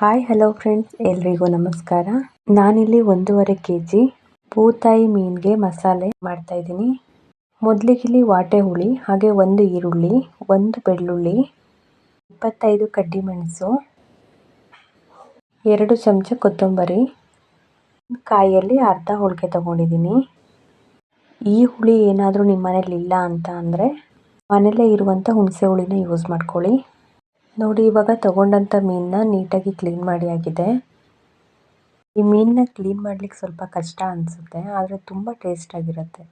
Hi hello friends ಎಲ್ರಿಗೂ ನಮಸ್ಕಾರ. ನಾನಿಲ್ಲಿ ಒಂದೂವರೆ ಕೆ ಜಿ ಪೂತಾಯಿ ಮೀನಿಗೆ ಮಸಾಲೆ ಮಾಡ್ತಾ ಮೊದಲಿಗೆ ಇಲ್ಲಿ ವಾಟೆ ಹುಳಿ, ಹಾಗೆ ಒಂದು ಈರುಳ್ಳಿ, ಒಂದು ಬೆಳ್ಳುಳ್ಳಿ, ಇಪ್ಪತ್ತೈದು ಕಡ್ಡಿ ಮೆಣಸು, ಎರಡು ಚಮಚ ಕೊತ್ತಂಬರಿ ಕಾಯಲ್ಲಿ ಅರ್ಧ ಹೋಳಿಗೆ ತಗೊಂಡಿದ್ದೀನಿ. ಈ ಹುಳಿ ಏನಾದರೂ ನಿಮ್ಮ ಮನೇಲಿ ಇಲ್ಲ ಅಂತ ಅಂದರೆ ಮನೆಯಲ್ಲೇ ಇರುವಂಥ ಹುಣಸೆ ಹುಳಿನ ಯೂಸ್ ಮಾಡ್ಕೊಳ್ಳಿ. ನೋಡಿ, ಇವಾಗ ತಗೊಂಡಂಥ ಮೀನನ್ನ ನೀಟಾಗಿ ಕ್ಲೀನ್ ಮಾಡಿ ಆಗಿದೆ. ಈ ಮೀನನ್ನ ಕ್ಲೀನ್ ಮಾಡ್ಲಿಕ್ಕೆ ಸ್ವಲ್ಪ ಕಷ್ಟ ಅನಿಸುತ್ತೆ, ಆದರೆ ತುಂಬ ಟೇಸ್ಟಾಗಿರುತ್ತೆ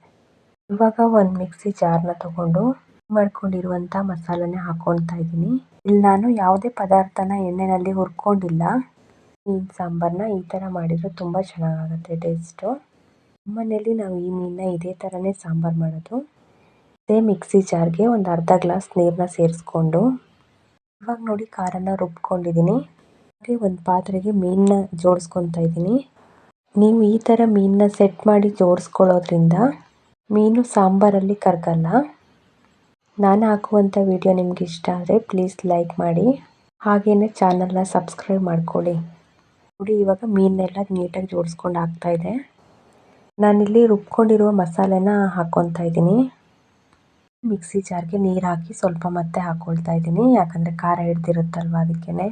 ಇವಾಗ ಒಂದು ಮಿಕ್ಸಿ ಜಾರ್ನ ತಗೊಂಡು ಮಾಡ್ಕೊಂಡಿರುವಂಥ ಮಸಾಲನೆ ಹಾಕ್ಕೊಳ್ತಾ ಇದ್ದೀನಿ. ಇಲ್ಲಿ ನಾನು ಯಾವುದೇ ಪದಾರ್ಥನ ಎಣ್ಣೆನಲ್ಲಿ ಹುರ್ಕೊಂಡಿಲ್ಲ. ಮೀನು ಸಾಂಬಾರನ್ನ ಈ ಥರ ಮಾಡಿದರೆ ತುಂಬ ಚೆನ್ನಾಗಾಗುತ್ತೆ ಟೇಸ್ಟು ಮನೆಯಲ್ಲಿ ನಾವು ಈ ಮೀನನ್ನ ಇದೇ ಥರನೇ ಸಾಂಬಾರು ಮಾಡೋದು. ಅದೇ ಮಿಕ್ಸಿ ಜಾರ್ಗೆ ಒಂದು ಅರ್ಧ ಗ್ಲಾಸ್ ನೀರನ್ನ ಸೇರಿಸ್ಕೊಂಡು ಇವಾಗ ನೋಡಿ ಖಾರನ ರುಬ್ಕೊಂಡಿದ್ದೀನಿ ಹಾಗೆ ಒಂದು ಪಾತ್ರೆಗೆ ಮೀನನ್ನ ಜೋಡಿಸ್ಕೊತಾ ಇದ್ದೀನಿ ನೀವು ಈ ಥರ ಮೀನನ್ನ ಸೆಟ್ ಮಾಡಿ ಜೋಡಿಸ್ಕೊಳ್ಳೋದ್ರಿಂದ ಮೀನು ಸಾಂಬಾರಲ್ಲಿ ಕರಗಲ್ಲ. ನಾನು ಹಾಕುವಂಥ ವಿಡಿಯೋ ನಿಮ್ಗೆ ಇಷ್ಟ ಆದರೆ ಪ್ಲೀಸ್ ಲೈಕ್ ಮಾಡಿ. ಹಾಗೆಯೇ ಚಾನಲ್ನ ಸಬ್ಸ್ಕ್ರೈಬ್ ಮಾಡ್ಕೊಳ್ಳಿ. ನೋಡಿ, ಇವಾಗ ಮೀನೆಲ್ಲ ನೀಟಾಗಿ ಜೋಡಿಸ್ಕೊಂಡು ಇದೆ. ನಾನಿಲ್ಲಿ ರುಬ್ಕೊಂಡಿರುವ ಮಸಾಲೆನ ಹಾಕ್ಕೊತಾ ಇದ್ದೀನಿ ಮಿಕ್ಸಿ ಜಾರ್ಗೆ ನೀರು ಹಾಕಿ ಸ್ವಲ್ಪ ಮತ್ತೆ ಹಾಕ್ಕೊಳ್ತಾ ಇದ್ದೀನಿ. ಯಾಕಂದರೆ ಖಾರ ಹಿಡ್ದಿರುತ್ತಲ್ವ ಅದಕ್ಕೇ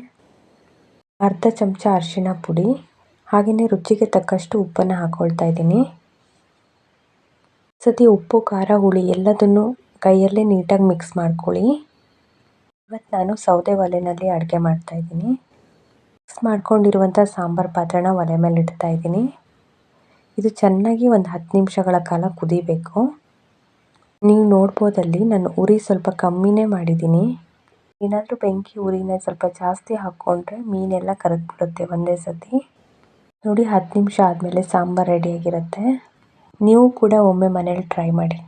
ಅರ್ಧ ಚಮಚ ಅರಿಶಿನ ಪುಡಿ ಹಾಗೆಯೇ ರುಚಿಗೆ ತಕ್ಕಷ್ಟು ಉಪ್ಪನ್ನು ಹಾಕ್ಕೊಳ್ತಾ ಇದ್ದೀನಿ. ಸತಿ ಉಪ್ಪು, ಖಾರ, ಹುಳಿ ಎಲ್ಲದನ್ನು ಕೈಯಲ್ಲೇ ನೀಟಾಗಿ ಮಿಕ್ಸ್ ಮಾಡ್ಕೊಳ್ಳಿ. ಇವತ್ತು ನಾನು ಸೌದೆ ಒಲೆಯಲ್ಲಿ ಅಡುಗೆ ಮಾಡ್ತಾಯಿದ್ದೀನಿ ಮಿಕ್ಸ್ ಮಾಡ್ಕೊಂಡಿರುವಂಥ ಸಾಂಬಾರು ಪಾತ್ರೆನ ಒಲೆ ಮೇಲೆ ಇಡ್ತಾ ಇದ್ದೀನಿ. ಇದು ಚೆನ್ನಾಗಿ ಒಂದು ಹತ್ತು ನಿಮಿಷಗಳ ಕಾಲ ಕುದಿಬೇಕು. ನೀವು ನೋಡ್ಬೋದಲ್ಲಿ ನಾನು ಉರಿ ಸ್ವಲ್ಪ ಕಮ್ಮಿನೇ ಮಾಡಿದ್ದೀನಿ. ಏನಾದರೂ ಬೆಂಕಿ ಉರಿನ ಸ್ವಲ್ಪ ಜಾಸ್ತಿ ಹಾಕ್ಕೊಂಡ್ರೆ ಮೀನೆಲ್ಲ ಕರಗ್ಬಿಡುತ್ತೆ ಒಂದೇ ಸತಿ. ನೋಡಿ ಹತ್ತು ನಿಮಿಷ ಆದಮೇಲೆ ಸಾಂಬಾರು ರೆಡಿಯಾಗಿರುತ್ತೆ ನೀವು ಕೂಡ ಒಮ್ಮೆ ಮನೇಲಿ ಟ್ರೈ ಮಾಡಿ.